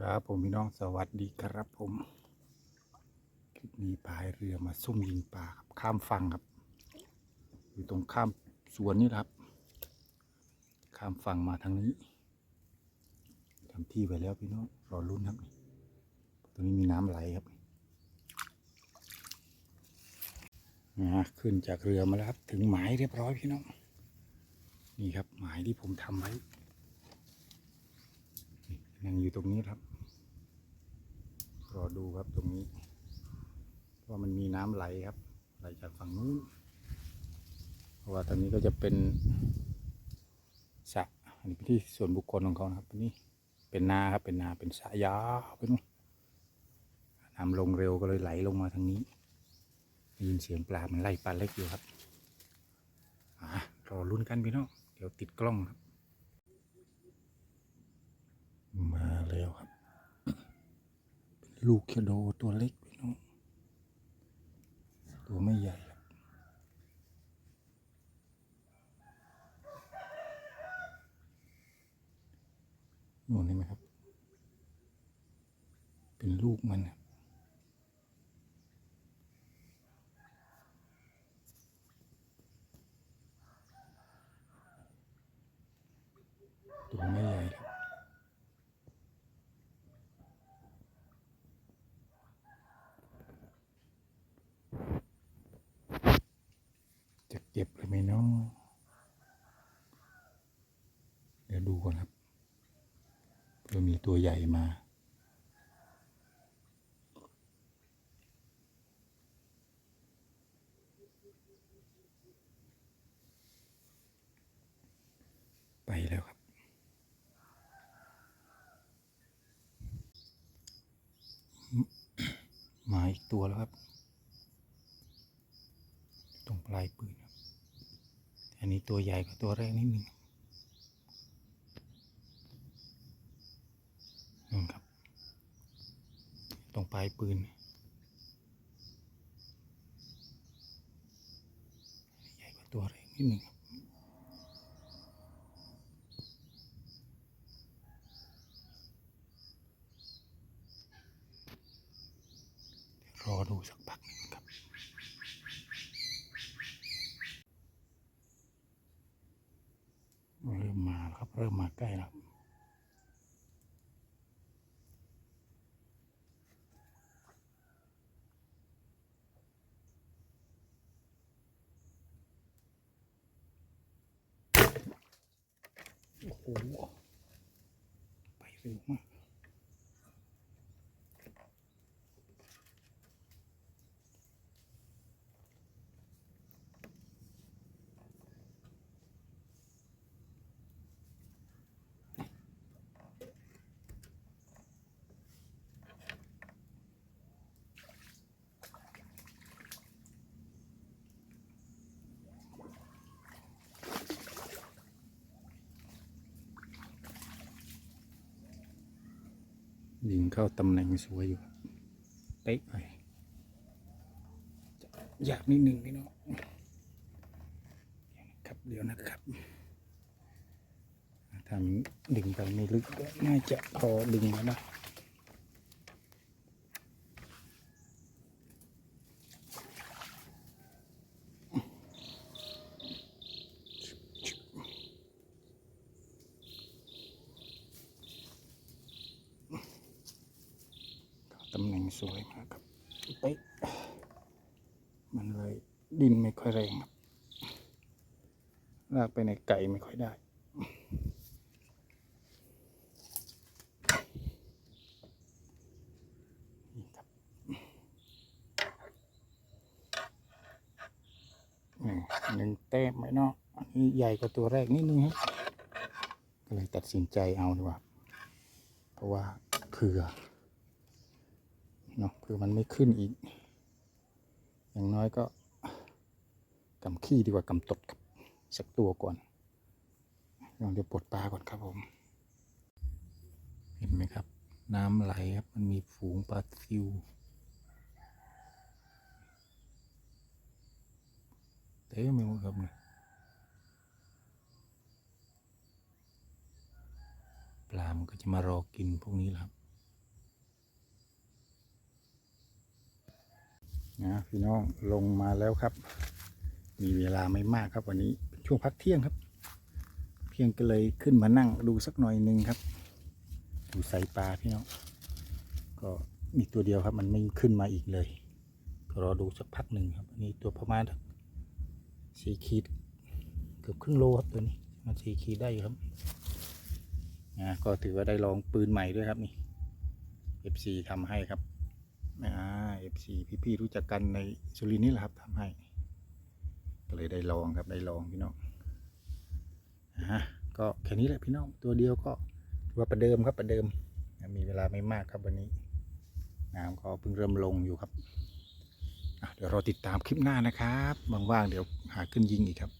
ครับผมพี่น้องสวัสดีครับผมคลิปนี้พายเรือมาซุ่มยิงปลาครับข้ามฝั่งครับ อยู่ตรงข้ามสวนนี่ครับ ข้ามฝั่งมาทางนี้ทำที่ไว้แล้วพี่น้องรอรุ่นครับตรงนี้มีน้ำไหลครับนะขึ้นจากเรือมาแล้วครับ ถึงหมายเรียบร้อยพี่น้อง นี่ครับหมายที่ผมทำไว้ นั่งอยู่ตรงนี้ครับ รอดูครับตรงนี้เพราะมันมีน้ำไหลครับ ไหลจากฝั่งนู้น เพราะว่าตอนนี้ก็จะเป็นสระอันนี้เป็นที่ส่วนบุคคลของเขานะครับนนี้เป็นนาครับเป็นนาเป็นสระยาวไปนู่นน้ำลงเร็วก็เลยไหลลงมาทางนี้ได้ยินเสียงปลา มันไล่ปลาเล็กอยู่ครับอ่ารอลุ้นกันพี่น้อง เดี๋ยวติดกล้องครับ มา แล้วครับ ลูกชะโดตัวเล็กพี่น้องตัวไม่ใหญ่ครับนู่นเห็นไหมครับ เป็นลูกมันครับตัวไม่ใหญ่ครับ จะ เก็บหรือไม่เนาะเดี๋ยวดูก่อนครับเผื่อมีตัวใหญ่มาไปแล้วครับ มาอีกตัวแล้วครับ ตรงปลายปืนครับ อันนี้ตัวใหญ่กว่าตัวแรกนิดนึงนู่นครับ ตรงปลายปืน ใหญ่กว่าตัวแรกนิดนึงครับเดี๋ยวรอดูสักพักหนึงครับ เริ่มมาแล้ว ครับ เริ่มมาใกล้แล้วโอ้โหไปเร็วมาก ยิงเข้าตำแหน่งสวยอยู่ครับเป๊ะเลยอยากนิดหนึ่งพี่น้องครับเดี๋ยวนะครับทำดึงไปไม่ลึกก็น่าจะพอดึงมานะเข้าตำแหน่งสวยมากครับเป๊ะมันเลย ดินไม่ค่อยแรงครับลากไปในไก่ไม่ค่อยได้ นี่ครับหนึ่งหนึ่งแต้มไหมเนาะอันนี้ใหญ่กว่าตัวแรกนิดนึงครับก็เลยตัดสินใจเอาดีกว่า เพราะว่าเผื่อเนาะเผื่อมันไม่ขึ้นอีก อย่างน้อยก็ กำขี้ดีกว่ากำตดสักตัวก่อนลองเดี๋ยวปลดปลาก่อนครับผม เห็นไหมครับ น้ำไหลครับ มันมีฝูงปลาซิวเต็มไปหมดครับเนี่ยปลามก็จะมารอกินพวกนี้ครับนะพี่น้องลงมาแล้วครับ มีเวลาไม่มากครับวันนี้ช่วงพักเที่ยงครับเที่ยงก็เลยขึ้นมานั่งดูสักหน่อยหนึ่งครับ ดูไซปลาพี่น้องก็มีตัวเดียวครับมันไม่ขึ้นมาอีกเลย ก็รอดูสักพักหนึ่งครับอันนี้ตัวประมาณสี่ขีดเกือบครึ่งโลครับตัวนี้มันสี่ขีดได้ครับนะก็ถือว่าได้ลองปืนใหม่ด้วยครับนี่ FC ทำให้ครับอ่า FC พี่ๆรู้จักกันในสุรินทร์นี่แหละครับทำให้ เลยได้ลองครับได้ลองพี่น้องฮะก็แค่นี้แหละพี่น้องตัวเดียวก็ถือว่าประเดิมครับประเดิม มีเวลาไม่มากครับวันนี้น้ำก็เพิ่งเริ่มลงอยู่ครับเดี๋ยวรอติดตามคลิปหน้านะครับว่างๆเดี๋ยวหาขึ้นยิงอีกครับ